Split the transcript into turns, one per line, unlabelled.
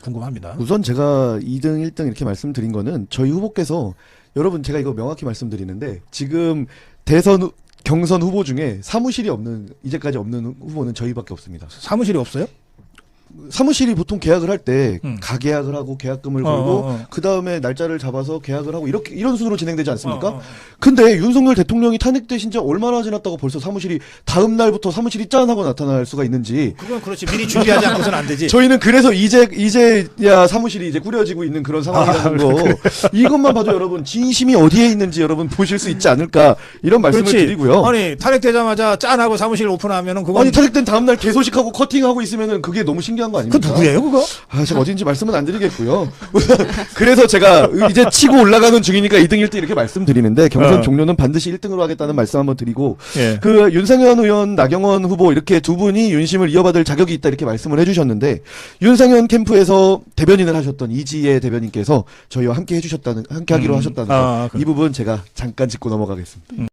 궁금합니다.
우선 제가 2등, 1등 이렇게 말씀드린 거는 저희 후보께서 여러분 제가 이거 명확히 말씀드리는데 지금 대선 후- 경선 후보 중에 사무실이 없는 이제까지 없는 후보는 저희밖에 없습니다.
사무실이 없어요?
사무실이 보통 계약을 할때
음.
가계약을 하고 계약금을
어,
걸고
어, 어.
그 다음에 날짜를 잡아서 계약을 하고 이렇게 이런 순으로 진행되지 않습니까?
어, 어, 어.
근데 윤석열 대통령이 탄핵되신 지 얼마나 지났다고 벌써 사무실이 다음 날부터 사무실이 짠 하고 나타날 수가 있는지
그건 그렇지. 미리 준비하지 않고서는 안 되지.
저희는 그래서 이제 이제야 사무실이 이제 꾸려지고 있는 그런 상황이라는 거 이것만 봐도 여러분 진심이 어디에 있는지 여러분 보실 수 있지 않을까 이런 말씀을
그렇지.
드리고요. 아니,
아니 탈핵되자마자 짠하고 사무실 오픈하면은 그건
탈핵된 다음 날 개소식하고 커팅하고 있으면은 그게 너무 신기
한거그
아닙니까?
누구예요 그거?
아, 제가 어딘지 말씀은 안 드리겠고요. 그래서 제가 이제 치고 올라가는 중이니까 2등, 1등 이렇게 말씀드리는데 경선
어.
종료는 반드시 1등으로 하겠다는 말씀 한번 드리고
예.
그 윤상현 의원, 나경원 후보 이렇게 두 분이 윤심을 이어받을 자격이 있다 이렇게 말씀을 해주셨는데 윤상현 캠프에서 대변인을 하셨던 이지혜 대변인께서 저희와 함께 해주셨다는 함께 하기로
음.
하셨다는
아,
거. 이 부분 제가 잠깐 짚고 넘어가겠습니다.